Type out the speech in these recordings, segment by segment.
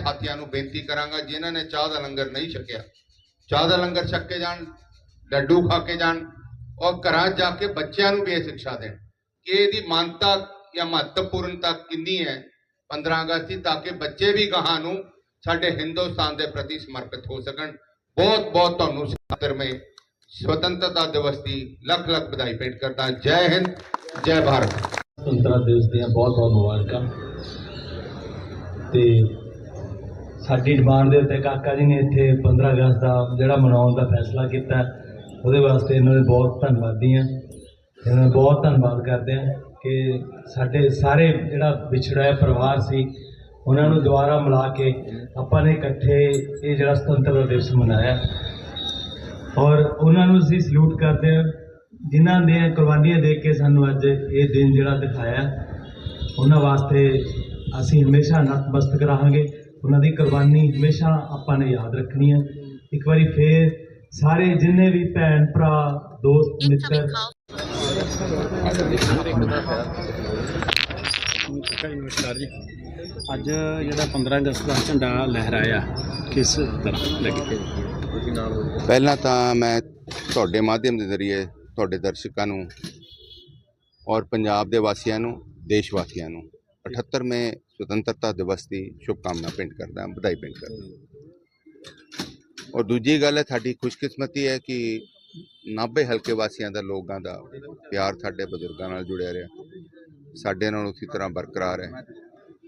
ਸਾਥੀਆਂ ਨੂੰ ਬੇਨਤੀ ਕਰਾਂਗਾ, ਜਿਨ੍ਹਾਂ ਨੇ ਚਾਹ ਦਾ ਲੰਗਰ ਨਹੀਂ ਛਕਿਆ। ਚਾਹ ਦਾ ਲੰਗਰ ਛਕ ਕੇ ਜਾਣ, ਲੱਡੂ ਖਾ ਕੇ ਜਾਣ, ਔਰ ਘਰਾਂ ਜਾ ਕੇ ਬੱਚਿਆਂ ਨੂੰ ਵੀ ਇਹ ਸਿੱਖਿਆ ਦੇਣ। ਕਿ ਇਹਦੀ ਮਾਨਤਾ ਜਾਂ ਮਹੱਤਵਪੂਰਨਤਾ ਕਿੰਨੀ ਹੈ 15 ਅਗਸਤ ਦੀ, ਤਾਂ ਕਿ ਬੱਚੇ ਵੀ ਗਾਹਾਂ ਨੂੰ ਸਾਡੇ ਹਿੰਦੁਸਤਾਨ ਦੇ ਪ੍ਰਤੀ ਸਮਰਪਿਤ ਹੋ ਸਕਣ। ਬਹੁਤ ਬਹੁਤ ਤੁਹਾਨੂੰ ਸਾਦਰ ਮੈਂ ਸੁਤੰਤਰਤਾ ਦਿਵਸ ਦੀ ਲੱਖ ਲੱਖ ਵਧਾਈ ਭੇਟ ਕਰਦਾ ਜੈ ਹਿੰਦ, ਜੈ ਭਾਰਤ। ਸੁਤੰਤਰਤਾ ਦਿਵਸ ਦੀਆਂ ਬਹੁਤ ਬਹੁਤ ਮੁਬਾਰਕਾਂ। ਤੇ ਸਾਡੀ ਡਿਮਾਂਡ ਦੇ ਉੱਤੇ ਕਾਕਾ ਜੀ ਨੇ ਇੱਥੇ 15 ਅਗਸਤ ਦਾ ਜਿਹੜਾ ਮਨਾਉਣ ਦਾ ਫੈਸਲਾ ਕੀਤਾ, ਉਹਦੇ ਵਾਸਤੇ ਇਹਨਾਂ ਦੇ ਬਹੁਤ ਧੰਨਵਾਦੀ ਹਾਂ। ਇਹਨਾਂ ਦਾ ਬਹੁਤ ਧੰਨਵਾਦ ਕਰਦੇ ਹਾਂ ਕਿ ਸਾਡੇ ਸਾਰੇ ਜਿਹੜਾ ਵਿਛੜਿਆ ਪਰਿਵਾਰ ਸੀ, ਉਹਨਾਂ ਨੂੰ ਦੁਬਾਰਾ ਮਿਲਾ ਕੇ ਆਪਾਂ ਨੇ ਇਕੱਠੇ ਇਹ ਜਿਹੜਾ ਸੁਤੰਤਰਤਾ ਦਿਵਸ ਮਨਾਇਆ। ਔਰ ਉਹਨਾਂ ਨੂੰ ਅਸੀਂ ਸਲੂਟ ਕਰਦੇ ਹਾਂ, ਜਿਨ੍ਹਾਂ ਨੇ ਕੁਰਬਾਨੀਆਂ ਦੇ ਕੇ ਸਾਨੂੰ ਅੱਜ ਇਹ ਦਿਨ ਜਿਹੜਾ ਦਿਖਾਇਆ, ਉਹਨਾਂ ਵਾਸਤੇ ਅਸੀਂ ਹਮੇਸ਼ਾ ਨਤਮਸਤਕ ਰਹਾਂਗੇ। ਉਹਨਾਂ ਦੀ ਕੁਰਬਾਨੀ ਹਮੇਸ਼ਾ ਆਪਾਂ ਨੇ ਯਾਦ ਰੱਖਣੀ ਹੈ। ਇੱਕ ਵਾਰੀ ਫੇਰ ਸਾਰੇ ਜਿੰਨੇ ਵੀ ਭੈਣ ਭਰਾ ਦੋਸਤ ਮਿੱਤਰ ਨਮਸਕਾਰ ਜੀ ਅੱਜ ਜਿਹੜਾ 15 ਅਗਸਤ ਦਾ ਝੰਡਾ ਲਹਿਰਾਇਆ ਕਿਸ ਤਰ੍ਹਾਂ ਲੱਗੇ ਪਹਿਲਾਂ ਤਾਂ ਮੈਂ ਤੁਹਾਡੇ ਮਾਧਿਅਮ ਦੇ ਜ਼ਰੀਏ ਤੁਹਾਡੇ ਦਰਸ਼ਕਾਂ ਨੂੰ ਔਰ ਪੰਜਾਬ ਦੇ ਵਾਸੀਆਂ ਨੂੰ ਦੇਸ਼ ਵਾਸੀਆਂ ਨੂੰ 78ਵੇਂ ਸੁਤੰਤਰਤਾ ਦਿਵਸ ਦੀ ਸ਼ੁਭਕਾਮਨਾ ਭੇਂਟ ਕਰਦਾ ਹਾਂ ਵਧਾਈ ਭੇਂਟ ਕਰਦਾ। ਔਰ ਦੂਜੀ ਗੱਲ ਹੈ ਸਾਡੀ ਖੁਸ਼ਕਿਸਮਤੀ ਹੈ ਕਿ ਨਾਭੇ ਹਲਕੇ ਵਾਸੀਆਂ ਦਾ ਲੋਕਾਂ ਦਾ ਪਿਆਰ ਸਾਡੇ ਬਜ਼ੁਰਗਾਂ ਨਾਲ ਜੁੜਿਆ ਰਿਹਾ। ਸਾਡੇ ਨਾਲ ਉਸੇ ਤਰ੍ਹਾਂ ਬਰਕਰਾਰ ਹੈ।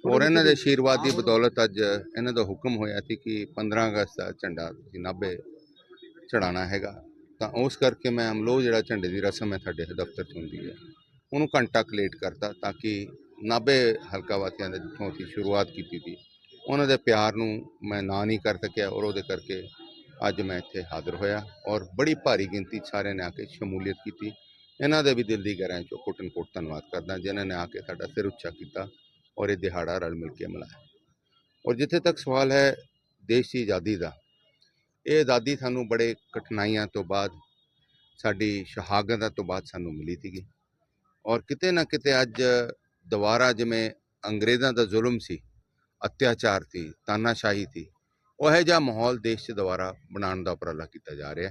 ਔਰ ਇਹਨਾਂ ਦੇ ਆਸ਼ੀਰਵਾਦ ਦੀ ਬਦੌਲਤ ਅੱਜ ਇਹਨਾਂ ਦਾ ਹੁਕਮ ਹੋਇਆ ਸੀ ਕਿ 15 ਅਗਸਤ ਦਾ ਝੰਡਾ ਤੁਸੀਂ ਨਾਭੇ ਚੜਾਉਣਾ ਹੈਗਾ। ਤਾਂ ਉਸ ਕਰਕੇ ਮੈਂ ਅਮਲੋ ਜਿਹੜਾ ਝੰਡੇ ਦੀ ਰਸਮ ਹੈ ਸਾਡੇ ਦਫ਼ਤਰ 'ਚ ਹੁੰਦੀ ਹੈ ਉਹਨੂੰ ਘੰਟਾ ਲੇਟ ਕਰਤਾ ਤਾਂ ਕਿ ਨਾਭੇ ਹਲਕਾ ਵਾਸੀਆਂ ਦੇ ਜਿੱਥੋਂ ਅਸੀਂ ਸ਼ੁਰੂਆਤ ਕੀਤੀ ਸੀ, ਉਹਨਾਂ ਦੇ ਪਿਆਰ ਨੂੰ ਮੈਂ ਨਾ ਨਹੀਂ ਕਰ ਸਕਿਆ ਔਰ ਉਹਦੇ ਕਰਕੇ ਅੱਜ ਮੈਂ ਇੱਥੇ ਹਾਜ਼ਰ ਹੋਇਆ ਔਰ ਬੜੀ ਭਾਰੀ ਗਿਣਤੀ ਸਾਰਿਆਂ ਨੇ ਆ ਕੇ ਸ਼ਮੂਲੀਅਤ ਕੀਤੀ। ਇਹਨਾਂ ਦੇ ਵੀ ਦਿਲ ਦੀ ਗਹਿਰਾਈ 'ਚੋਂ ਕੋਟਨ ਕੋਟ ਧੰਨਵਾਦ ਕਰਦਾ, ਜਿਨ੍ਹਾਂ ਨੇ ਆ ਕੇ ਸਾਡਾ ਸਿਰ ਉੱਚਾ ਕੀਤਾ ਔਰ ਇਹ ਦਿਹਾੜਾ ਰਲ ਮਿਲ ਕੇ ਮਨਾਇਆ। ਔਰ ਜਿੱਥੇ ਤੱਕ ਸਵਾਲ ਹੈ ਦੇਸ਼ ਦੀ ਆਜ਼ਾਦੀ ਦਾ, ਇਹ ਆਜ਼ਾਦੀ ਸਾਨੂੰ ਬੜੇ ਕਠਿਨਾਈਆਂ ਤੋਂ ਬਾਅਦ, ਸਾਡੀ ਸ਼ਹਾਦਤਾਂ ਤੋਂ ਬਾਅਦ ਸਾਨੂੰ ਮਿਲੀ ਸੀਗੀ। ਔਰ ਕਿਤੇ ਨਾ ਕਿਤੇ ਅੱਜ ਦੁਬਾਰਾ ਜਿਵੇਂ ਅੰਗਰੇਜ਼ਾਂ ਦਾ ਜ਼ੁਲਮ ਸੀ, ਅਤਿਆਚਾਰ ਸੀ, ਤਾਨਾਸ਼ਾਹੀ ਸੀ, ਉਹ ਜਿਹਾ ਮਾਹੌਲ ਦੇਸ਼ 'ਚ ਦੁਬਾਰਾ ਬਣਾਉਣ ਦਾ ਉਪਰਾਲਾ ਕੀਤਾ ਜਾ ਰਿਹਾ।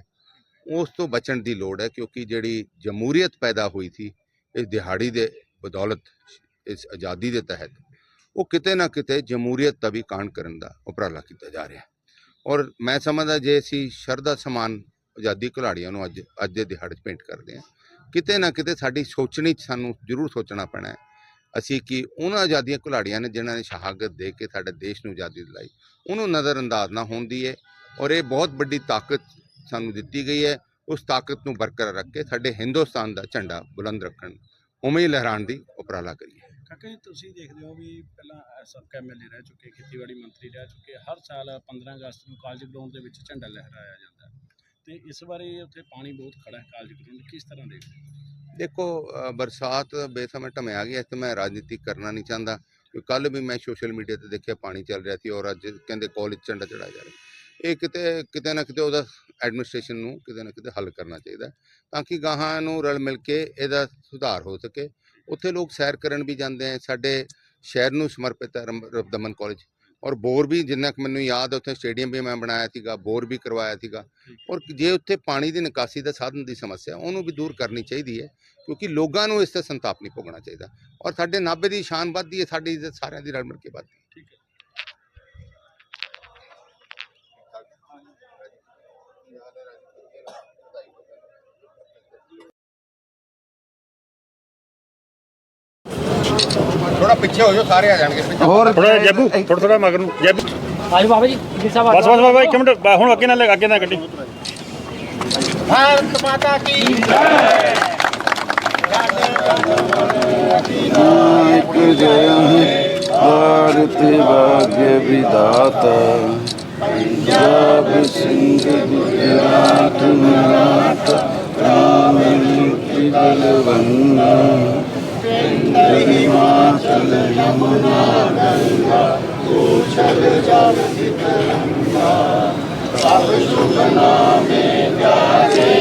ਉਸ ਤੋਂ ਬਚਣ ਦੀ ਲੋੜ ਹੈ ਕਿਉਂਕਿ ਜਿਹੜੀ ਜਮਹੂਰੀਅਤ ਪੈਦਾ ਹੋਈ ਸੀ, ਇਸ ਦਿਹਾੜੀ ਦੇ ਬਦੌਲਤ, ਇਸ ਆਜ਼ਾਦੀ ਦੇ ਤਹਿਤ, ਉਹ ਕਿਤੇ ਨਾ ਕਿਤੇ ਜਮਹੂਰੀਅਤ ਦਾ ਵੀ ਕਾਣ ਕਰਨ ਦਾ ਉਪਰਾਲਾ ਕੀਤਾ ਜਾ ਰਿਹਾ। ਔਰ ਮੈਂ ਸਮਝਦਾ ਜੇ ਅਸੀਂ ਸ਼ਰਧਾ ਸਮਾਨ ਆਜ਼ਾਦੀ ਘੁਲਾੜੀਆਂ ਨੂੰ ਅੱਜ ਅੱਜ ਦੇ ਦਿਹਾੜੇ 'ਚ ਭੇਂਟ ਕਰਦੇ ਹਾਂ, ਕਿਤੇ ਨਾ ਕਿਤੇ ਸਾਡੀ ਸੋਚਣੀ 'ਚ ਸਾਨੂੰ ਜ਼ਰੂਰ ਸੋਚਣਾ ਪੈਣਾ ਹੈ। ਅਸੀਂ ਕਿ ਉਹਨਾਂ ਆਜ਼ਾਦੀਆਂ ਘੁਲਾੜੀਆਂ ਨੇ ਜਿਨ੍ਹਾਂ ਨੇ ਸ਼ਹਾਦਤ ਦੇ ਕੇ ਸਾਡੇ ਦੇਸ਼ ਨੂੰ ਆਜ਼ਾਦੀ ਦਿਲਾਈ, ਉਹਨੂੰ ਨਜ਼ਰਅੰਦਾਜ਼ ਨਾ ਹੋਣ ਦੀ ਹੈ ਔਰ ਇਹ ਬਹੁਤ ਵੱਡੀ ਤਾਕਤ ਸਾਨੂੰ ਦਿੱਤੀ ਗਈ ਹੈ, ਉਸ ਤਾਕਤ ਨੂੰ ਬਰਕਰਾਰ ਰੱਖ ਕੇ ਸਾਡੇ ਹਿੰਦੁਸਤਾਨ ਦਾ ਝੰਡਾ ਬੁਲੰਦ ਰੱਖਣ ਉਵੇਂ ਹੀ ਲਹਿਰਾਉਣ ਦੀ ਉਪਰਾਲਾ ਕਰੀਏ। ਕਾਕਾ ਤੁਸੀਂ ਦੇਖਦੇ ਹੋ ਵੀ ਪਹਿਲਾਂ ਸਬਕਾ ਐਮਐਲਏ ਰਹਿ ਚੁੱਕੇ, ਖੇਤੀਬਾੜੀ ਮੰਤਰੀ ਰਹਿ ਚੁੱਕੇ, ਹਰ ਸਾਲ 15 ਅਗਸਤ ਨੂੰ ਕਾਲਜ ਗਰਾਊਂਡ ਦੇ ਵਿੱਚ ਝੰਡਾ ਲਹਿਰਾਇਆ ਜਾਂਦਾ ਹੈ ਤੇ ਇਸ ਵਾਰੀ ਉੱਥੇ ਪਾਣੀ ਬਹੁਤ ਖੜਾ ਹੈ ਕਾਲਜ ਗਰਾਊਂਡ, ਕਿਸ ਤਰ੍ਹਾਂ ਦੇਖਦੇ ਦੇਖੋ ਬਰਸਾਤ ਬੇਸਮੇਂ ਟਮਿਆ ਗਿਆ ਇਸ ਤੇ ਮੈਂ ਰਾਜਨੀਤੀ ਕਰਨਾ ਨਹੀਂ ਚਾਹੁੰਦਾ। ਕਿ ਕੱਲ ਵੀ ਮੈਂ ਸੋਸ਼ਲ ਮੀਡੀਆ ਤੇ ਦੇਖਿਆ ਪਾਣੀ ਚੱਲ ਰਿਹਾ ਸੀ ਔਰ ਅੱਜ ਕਹਿੰਦੇ ਕਾਲਜ ਝੰਡਾ ਚੜਾਇਆ ਜਾ ਰਿਹਾ। ਇਹ ਕਿਤੇ ਕਿਤੇ ਨਾ ਕਿਤੇ ਉਹਦਾ ਐਡਮਿਨਿਸਟ੍ਰੇਸ਼ਨ ਨੂੰ ਕਿਤੇ ਨਾ ਕਿਤੇ ਹੱਲ ਕਰਨਾ ਚਾਹੀਦਾ ਤਾਂ ਕਿ ਗਾਹਾਂ ਨੂੰ ਰਲ ਮਿਲ ਕੇ ਇਹਦਾ ਸੁਧਾਰ ਹੋ ਸਕੇ। ਉੱਥੇ ਲੋਕ ਸੈਰ ਕਰਨ ਵੀ ਜਾਂਦੇ ਆ, ਸਾਡੇ ਸ਼ਹਿਰ ਨੂੰ ਸਮਰਪਿਤ ਹੈ ਰਮ- ਰਬਦਮਨ ਕਾਲਜ। ਔਰ ਬੋਰ ਵੀ ਜਿੰਨਾ ਕੁ ਮੈਨੂੰ ਯਾਦ ਹੈ ਉੱਥੇ ਸਟੇਡੀਅਮ ਵੀ ਮੈਂ ਬਣਾਇਆ ਸੀਗਾ ਬੋਰ ਵੀ ਕਰਵਾਇਆ ਸੀਗਾ। ਔਰ ਜੇ ਉੱਥੇ ਪਾਣੀ ਦੀ ਨਿਕਾਸੀ ਦਾ ਸਾਧਨ ਦੀ ਸਮੱਸਿਆ ਉਹਨੂੰ ਵੀ ਦੂਰ ਕਰਨੀ ਚਾਹੀਦੀ ਹੈ ਕਿਉਂਕਿ ਲੋਕਾਂ ਨੂੰ ਇਸ ਤੇ ਸੰਤਾਪ ਨਹੀਂ ਭੋਗਣਾ ਚਾਹੀਦਾ। ਔਰ ਸਾਡੇ ਨਾਭੇ ਦੀ ਸ਼ਾਨ ਵੱਧਦੀ ਹੈ ਸਾਡੀ ਇੱਜ਼ਤ ਸਾਰਿਆਂ ਦੀ ਰਲ ਮਿਲ ਕੇ ਵੱਧਦੀ ਹੈ। ਠੀਕ ਹੈ। ਥੋੜਾ ਪਿੱਛੇ ਹੋ ਜਾਓ ਸਾਰੇ ਆ ਜਾਣਗੇ। ਪਿੱਛੇ ਹੋਰ ਥੋੜਾ ਜੱਬੂ ਥੋੜਾ ਥੋੜਾ ਮਗਰ ਨੂੰ ਜੱਬੂ। ਆਜੋ ਬਾਬਾ ਜੀ ਜੀ ਸਾਹਿਬ ਬਸ ਬਸ ਬਾਬਾ ਇੱਕ ਮਿੰਟ ਹੁਣ ਅੱਗੇ ਨਾਲ ਅੱਗੇ ਨਾਲ ਕੱਢੀ ਭਾਰਤ ਮਾਤਾ ਕੀ ਜੈ। ਨਾਇਕ ਜੈ ਹੈ ਭਾਰਤ ਭਾਗਯ ਵਿਦਾਤਾ ਪੰਜਾਬ ਸਿੰਘ ਗੁਜਰਾਤ ਮਰਾਠਾ ਰਾਮ ਮੁਕਤੀ ਬਲਵੰਨਾ। हिमाचल यमुना गंगा गोचर जल तरंगा सब शुभ नामे प्यारे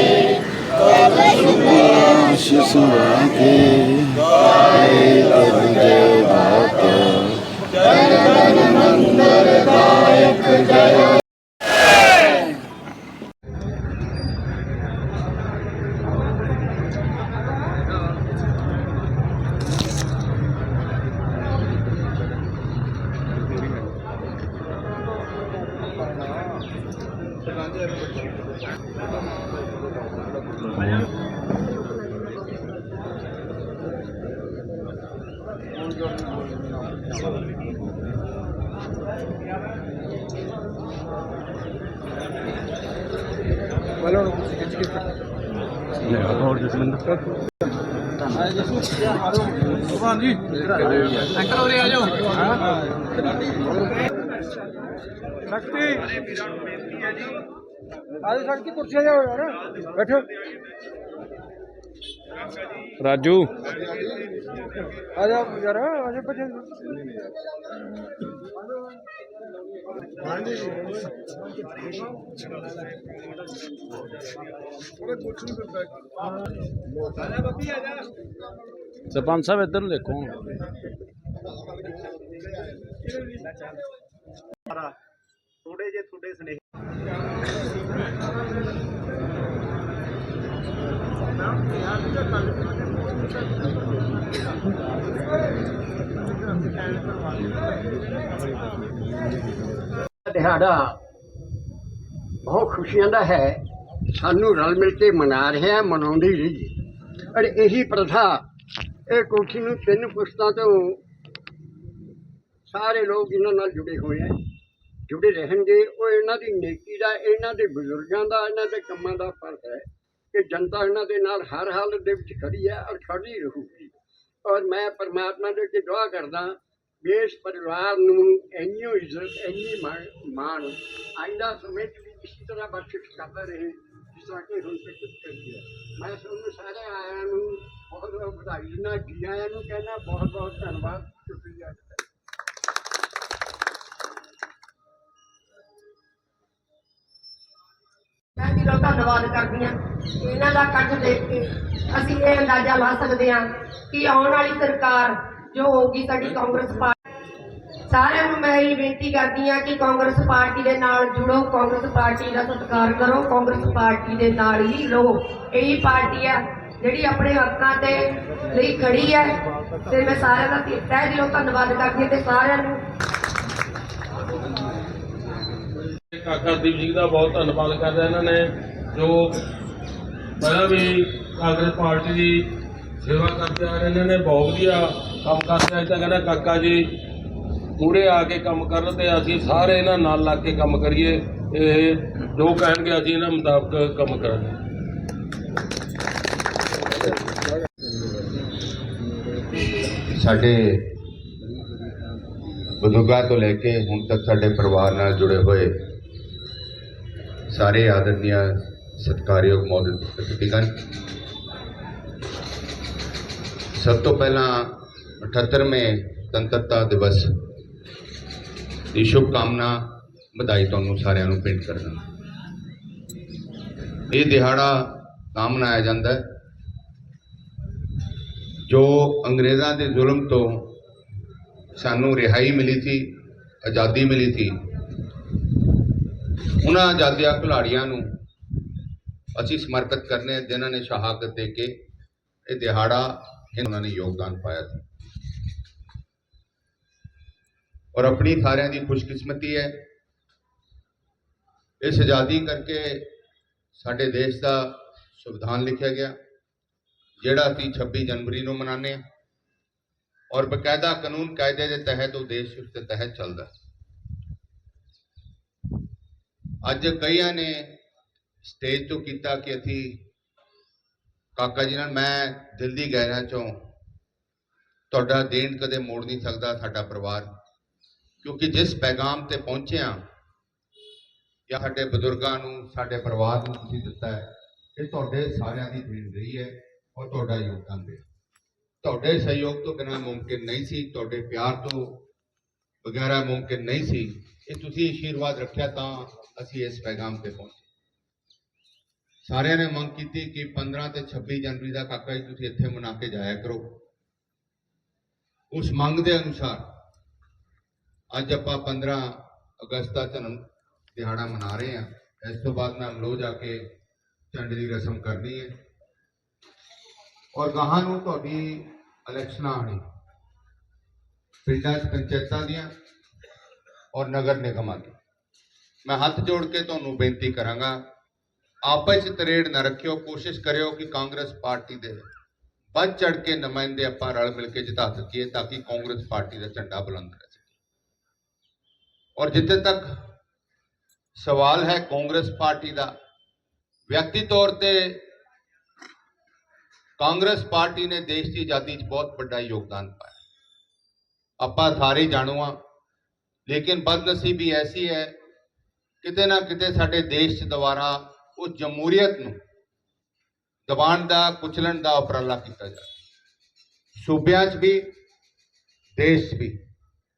सब शुभ आशीष वाके जय जय भाता जय ਵਾਲੋਂ ਨੂੰ ਤੁਸੀਂ ਖਿੱਚ ਕੇ ਲੈ ਹੋਰ ਜਸਮਿੰਦਰ ਸੁਭਾਨ ਜੀ ਅੰਕਲ ਉਰੇ ਆ ਜਾਓ ਸ਼ਕਤੀ। आदि सर की कुर्सी जाओ ना बैठो। राजू। आजा यार आजा बच्चे सरपंच साहब इधर देखो। थोड़े जे थोड़े स्नेह ਦਿਹਾੜਾ ਬਹੁਤ ਖੁਸ਼ੀਆਂ ਦਾ ਹੈ। ਸਾਨੂੰ ਰਲ ਮਿਲ ਕੇ ਮਨਾ ਰਿਹਾ ਮਨਾਉਂਦੇ ਰਹੀ ਰਹੀਏ। ਔਰ ਇਹੀ ਪ੍ਰਥਾ, ਇਹ ਕੋਠੀ ਨੂੰ ਤਿੰਨ ਪੁਸ਼ਤਾਂ ਤੋਂ ਸਾਰੇ ਲੋਕ ਇਹਨਾਂ ਨਾਲ ਜੁੜੇ ਹੋਏ ਹੈ ਜੁੜੇ ਰਹਿਣਗੇ, ਉਹ ਇਹਨਾਂ ਦੀ ਨੇਕੀ ਦਾ, ਇਹਨਾਂ ਦੇ ਬਜ਼ੁਰਗਾਂ ਦਾ, ਇਹਨਾਂ ਦੇ ਕੰਮਾਂ ਦਾ ਫ਼ਰਕ ਹੈ ਕਿ ਜਨਤਾ ਇਹਨਾਂ ਦੇ ਨਾਲ ਹਰ ਹਾਲਤ ਦੇ ਵਿੱਚ ਖੜੀ ਹੈ ਔਰ ਖੜੀ ਰਹੂਗੀ। ਔਰ ਮੈਂ ਪਰਮਾਤਮਾ ਦੇ ਅੱਗੇ ਦੁਆ ਕਰਦਾ ਵੀ ਇਸ ਪਰਿਵਾਰ ਨੂੰ ਇੰਨੀ ਇੱਜ਼ਤ, ਇੰਨੀ ਮਾਣ- ਮਾਣ, ਆਇੰਦਾ ਸਮੇਂ 'ਚ ਵੀ ਇਸੇ ਤਰ੍ਹਾਂ ਬਖਸ਼ਿਸ਼ ਕਰਦਾ ਰਹੇ, ਜਿਸ ਤਰ੍ਹਾਂ ਕਿ ਹੁਣ ਤੱਕ ਕਰੀ ਹੈ ਮੈਂ ਤੁਹਾਨੂੰ ਸਾਰੇ ਆਇਆਂ ਨੂੰ ਬਹੁਤ ਬਹੁਤ ਵਧਾਈ ਦਿੰਦਾ ਜੀ ਆਇਆਂ ਨੂੰ ਕਹਿਣਾ ਬਹੁਤ ਬਹੁਤ ਧੰਨਵਾਦ, ਸ਼ੁਕਰੀਆ। ਮੈਂ ਦਿਲੋਂ ਧੰਨਵਾਦ ਕਰਦੀ ਹਾਂ। ਇਹਨਾਂ ਦਾ ਕੱਟ ਦੇਖ ਕੇ ਅਸੀਂ ਇਹ ਅੰਦਾਜ਼ਾ ਲਾ ਸਕਦੇ ਹਾਂ ਕਿ ਆਉਣ ਵਾਲੀ ਸਰਕਾਰ ਜੋ ਹੋਊਗੀ ਸਾਡੀ ਕਾਂਗਰਸ ਪਾਰਟੀ ਸਾਰਿਆਂ ਨੂੰ ਮੈਂ ਇਹ ਬੇਨਤੀ ਕਰਦੀ ਹਾਂ ਕਿ ਕਾਂਗਰਸ ਪਾਰਟੀ ਦੇ ਨਾਲ ਜੁੜੋ, ਕਾਂਗਰਸ ਪਾਰਟੀ ਦਾ ਸਤਿਕਾਰ ਕਰੋ, ਕਾਂਗਰਸ ਪਾਰਟੀ ਦੇ ਨਾਲ ਹੀ ਰਹੋ। ਇਹੀ ਪਾਰਟੀ ਆ ਜਿਹੜੀ ਆਪਣੇ ਹੱਕਾਂ ਤੇ ਲਈ ਖੜੀ ਹੈ ਤੇ ਮੈਂ ਸਾਰਿਆਂ ਦਾ ਤਹਿ ਦਿਲੋਂ ਧੰਨਵਾਦ ਕਰਦੀ ਹਾਂ ਤੇ ਸਾਰਿਆਂ ਨੂੰ ਕਾਕਾ ਦੀਪ ਸਿੰਘ ਦਾ ਬਹੁਤ ਧੰਨਵਾਦ ਕਰਦਾ ਇਹਨਾਂ ਨੇ, ਜੋ ਪਹਿਲਾਂ ਵੀ ਕਾਂਗਰਸ ਪਾਰਟੀ ਦੀ ਸੇਵਾ ਕਰਦੇ ਆ ਰਹੇ ਇਹਨਾਂ ਨੇ ਬਹੁਤ ਵਧੀਆ ਕੰਮ ਕਰਦੇ ਆ ਤਾਂ ਕਹਿੰਦਾ ਕਾਕਾ ਜੀ ਪੂਰੇ ਆ ਕੇ ਕੰਮ ਕਰਨ ਤੇ ਅਸੀਂ ਸਾਰੇ ਇਹਨਾਂ ਨਾਲ ਲੱਗ ਕੇ ਕੰਮ ਕਰੀਏ। ਇਹ ਜੋ ਕਹਿਣਗੇ ਅਸੀਂ ਇਹਨਾਂ ਮੁਤਾਬਕ ਕੰਮ ਕਰਾਂਗੇ। ਸਾਡੇ ਬਜ਼ੁਰਗਾਂ ਤੋਂ ਲੈ ਕੇ ਹੁਣ ਤੱਕ ਸਾਡੇ ਪਰਿਵਾਰ ਨਾਲ ਜੁੜੇ ਹੋਏ ਸਾਰੇ ਆਦਰਨੀय ਸਤਿਕਾਰਯੋਗ ਮੌਜੂਦ ਸਤਿਗਣ ਸਭ ਤੋਂ ਪਹਿਲਾਂ 78ਵੇਂ ਸੁਤੰਤਰਤਾ ਦਿਵਸ ਦੀ ਸ਼ੁਭ ਕਾਮਨਾ ਵਧਾਈ ਤੁਹਾਨੂੰ ਸਾਰਿਆਂ ਨੂੰ ਭੇਂਟ ਕਰਦਾ ਇਹ ਦਿਹਾੜਾ ਤਾਂ ਮਨਾਇਆ ਜਾਂਦਾ ਹੈ, ਜੋ ਅੰਗਰੇਜ਼ਾਂ ਦੇ ਜ਼ੁਲਮ ਤੋਂ ਸਾਨੂੰ ਰਿਹਾਈ ਮਿਲੀ ਸੀ, ਆਜ਼ਾਦੀ ਮਿਲੀ ਸੀ। ਉਹਨਾਂ ਆਜ਼ਾਦੀਆਂ ਖਿਲਾੜੀਆਂ ਨੂੰ ਅਸੀਂ ਸਮਰਪਿਤ ਕਰਨੇ ਜਿਨ੍ਹਾਂ ਨੇ ਸ਼ਹਾਦਤ ਦੇ ਕੇ ਇਹ ਦਿਹਾੜਾ ਉਹਨਾਂ ਨੇ ਯੋਗਦਾਨ ਪਾਇਆ ਸੀ। ਔਰ ਆਪਣੀ ਸਾਰਿਆਂ ਦੀ ਖੁਸ਼ਕਿਸਮਤੀ ਹੈ। ਇਸ ਆਜ਼ਾਦੀ ਕਰਕੇ ਸਾਡੇ ਦੇਸ਼ ਦਾ ਸੰਵਿਧਾਨ ਲਿਖਿਆ ਗਿਆ, ਜਿਹੜਾ ਅਸੀਂ 26 ਜਨਵਰੀ ਨੂੰ ਮਨਾਉਂਦੇ ਹਾਂ। ਔਰ ਬਕਾਇਦਾ ਕਾਨੂੰਨ ਕਾਇਦੇ ਦੇ ਤਹਿਤ ਉਹ ਦੇਸ਼ ਉਸ ਦੇ ਤਹਿਤ ਚੱਲਦਾ ਹੈ। ਅੱਜ ਕਈਆਂ ਨੇ ਸਟੇਜ ਤੋਂ ਕੀਤਾ ਕਿ ਅਸੀਂ, ਕਾਕਾ ਜੀ ਨਾਲ ਮੈਂ ਦਿਲ ਦੀ ਗਹਿਰਾਈਆਂ ਚੋਂ ਤੁਹਾਡਾ ਦੇਣ ਕਦੇ ਮੋੜ ਨਹੀਂ ਸਕਦਾ, ਸਾਡਾ ਪਰਿਵਾਰ। ਕਿਉਂਕਿ ਜਿਸ ਪੈਗਾਮ ਤੇ ਪਹੁੰਚਿਆ, ਜਾਂ ਸਾਡੇ ਬਜ਼ੁਰਗਾਂ ਨੂੰ, ਸਾਡੇ ਪਰਿਵਾਰ ਨੂੰ ਤੁਸੀਂ ਦਿੱਤਾ ਹੈ, ਇਹ ਤੁਹਾਡੇ ਸਾਰਿਆਂ ਦੀ ਦੇਣ ਰਹੀ ਹੈ ਔਰ ਤੁਹਾਡਾ ਯੋਗਦਾਨ ਰਿਹਾ ਤੁਹਾਡੇ ਸਹਿਯੋਗ ਤੋਂ ਬਿਨਾਂ ਮੁਮਕਿਨ ਨਹੀਂ ਸੀ, ਤੁਹਾਡੇ ਪਿਆਰ ਤੋਂ ਵਗੈਰਾ ਮੁਮਕਿਨ ਨਹੀਂ ਸੀ ਇਹ ਤੁਸੀਂ ਆਸ਼ੀਰਵਾਦ ਰੱਖਿਆ ਤਾਂ ਅਸੀਂ ਇਸ ਪੈਗਾਮ ਤੇ ਪਹੁੰਚੇ। ਸਾਰਿਆਂ ਨੇ ਮੰਗ ਕੀਤੀ ਕਿ 15 ਤੇ 26 ਜਨਵਰੀ ਦਾ ਕਾਕਾ ਜੀ ਤੁਸੀਂ ਇੱਥੇ ਮਨਾ ਕੇ ਜਾਇਆ ਕਰੋ। ਉਸ ਮੰਗ ਦੇ ਅਨੁਸਾਰ ਅੱਜ ਆਪਾਂ 15 ਅਗਸਤ ਦਾ ਜਨਮ ਦਿਹਾੜਾ ਮਨਾ ਰਹੇ ਹਾਂ। ਇਸ ਤੋਂ ਬਾਅਦ ਮੈਂ ਲੋ ਜਾ ਕੇ ਝੰਡੇ ਦੀ ਰਸਮ ਕਰਨੀ ਹੈ। ਔਰ ਗਾਹਾਂ ਨੂੰ ਤੁਹਾਡੀ ਇਲੈਕਸ਼ਨਾਂ ਆਣੀ ਪਿੰਡਾਂ ਪੰਚਾਇਤਾਂ ਦੀਆਂ ਔਰ ਨਗਰ ਨਿਗਮਾਂ ਦੀ ਮੈਂ ਹੱਥ ਜੋੜ ਕੇ ਤੁਹਾਨੂੰ ਬੇਨਤੀ ਕਰਾਂਗਾ, ਆਪਸ ਚ ਤਰੇੜ ਨਾ ਰੱਖਿਓ, ਕੋਸ਼ਿਸ਼ ਕਰਿਓ ਕਿ ਕਾਂਗਰਸ ਪਾਰਟੀ ਦੇ ਵੱਧ ਚੜ ਕੇ ਨੁਮਾਇੰਦੇ ਆਪਾਂ ਰਲ ਮਿਲ ਕੇ ਜਿਤਾ ਸਕੀਏ ਤਾਂ ਕਿ ਕਾਂਗਰਸ ਪਾਰਟੀ ਦਾ ਝੰਡਾ ਬੁਲੰਦ ਰਹੇ। ਔਰ ਜਿੱਥੇ ਤੱਕ ਸਵਾਲ ਹੈ ਕਾਂਗਰਸ ਪਾਰਟੀ ਦਾ, ਵਿਅਕਤੀ ਤੌਰ ਤੇ ਕਾਂਗਰਸ ਪਾਰਟੀ ਨੇ ਦੇਸ਼ ਦੀ ਆਜ਼ਾਦੀ 'ਚ ਬਹੁਤ ਵੱਡਾ ਯੋਗਦਾਨ ਪਾਇਆ। ਆਪਾਂ ਸਾਰੇ ਜਾਣੂ ਆ ਲੇਕਿਨ ਬਦਨਸੀਬੀ ਐਸੀ ਹੈ, ਕਿਤੇ ਨਾ ਕਿਤੇ ਸਾਡੇ ਦੇਸ਼ 'ਚ ਦੁਬਾਰਾ ਉਹ ਜਮਹੂਰੀਅਤ ਨੂੰ ਦਬਾਉਣ ਦਾ, ਕੁਚਲਣ ਦਾ ਉਪਰਾਲਾ ਕੀਤਾ ਜਾ ਸੂਬਿਆਂ 'ਚ ਵੀ, ਦੇਸ਼ 'ਚ ਵੀ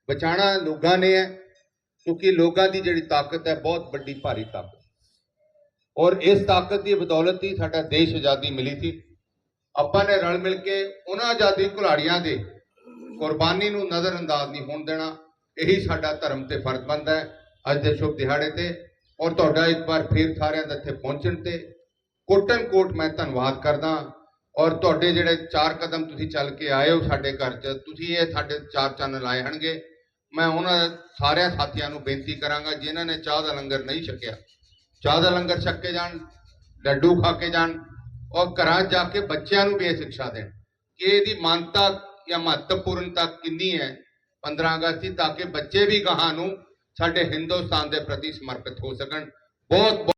ਬਚਾਣਾ ਲੋਕਾਂ ਨੇ ਹੈ, ਕਿਉਂਕਿ ਲੋਕਾਂ ਦੀ ਜਿਹੜੀ ਤਾਕਤ ਹੈ, ਬਹੁਤ ਵੱਡੀ, ਭਾਰੀ ਤਾਕਤ ਔਰ ਇਸ ਤਾਕਤ ਦੀ ਬਦੌਲਤ ਹੀ ਸਾਡਾ ਦੇਸ਼ ਆਜ਼ਾਦੀ ਮਿਲੀ ਸੀ। ਆਪਾਂ ਨੇ ਰਲ ਮਿਲ ਕੇ ਉਹਨਾਂ ਆਜ਼ਾਦੀ ਘੁਲਾੜੀਆਂ ਦੇ ਕੁਰਬਾਨੀ ਨੂੰ ਨਜ਼ਰਅੰਦਾਜ਼ ਨਹੀਂ ਹੋਣ ਦੇਣਾ। ਇਹੀ ਸਾਡਾ ਧਰਮ ਤੇ ਫਰਜ਼ ਬਣਦਾ ਹੈ। ਅੱਜ ਦੇ ਸ਼ੁਭ ਦਿਹਾੜੇ ਤੇ ਔਰ ਤੁਹਾਡਾ ਇੱਕ ਵਾਰ ਫੇਰ ਸਾਰਿਆਂ ਦਾ ਇੱਥੇ ਪਹੁੰਚਣ ਤੇ ਕੋਟਨ ਕੋਟ ਮੈਂ ਧੰਨਵਾਦ ਕਰਦਾ ਔਰ ਤੁਹਾਡੇ ਜਿਹੜੇ ਚਾਰ ਕਦਮ ਤੁਸੀਂ ਚੱਲ ਕੇ ਆਏ ਹੋ ਸਾਡੇ ਘਰ 'ਚ, ਤੁਸੀਂ ਇਹ ਸਾਡੇ ਚਾਰ ਚੰਨ ਲਾਏ ਹਨਗੇ ਮੈਂ ਉਹਨਾਂ ਸਾਰਿਆਂ ਸਾਥੀਆਂ ਨੂੰ ਬੇਨਤੀ ਕਰਾਂਗਾ, ਜਿਨ੍ਹਾਂ ਨੇ ਚਾਹ ਦਾ ਲੰਗਰ ਨਹੀਂ ਛਕਿਆ। ਚਾਹ ਦਾ ਲੰਗਰ ਛਕ ਕੇ ਜਾਣ, ਲੱਡੂ ਖਾ ਕੇ ਜਾਣ ਔਰ ਘਰਾਂ 'ਚ ਜਾ ਕੇ ਬੱਚਿਆਂ ਨੂੰ ਵੀ ਇਹ ਸਿੱਖਿਆ ਦੇਣ ਕਿ ਇਹਦੀ ਮਾਨਤਾ ਜਾਂ ਮਹੱਤਵਪੂਰਨਤਾ ਕਿੰਨੀ ਹੈ। 15 ਅਗਸਤ ਦੀ ਤਾਂ ਕਿ ਬੱਚੇ ਵੀ ਗਾਹਾਂ ਨੂੰ ਸਾਡੇ ਹਿੰਦੁਸਤਾਨ ਦੇ ਪ੍ਰਤੀ ਸਮਰਪਿਤ ਹੋ ਸਕਣ। ਬਹੁਤ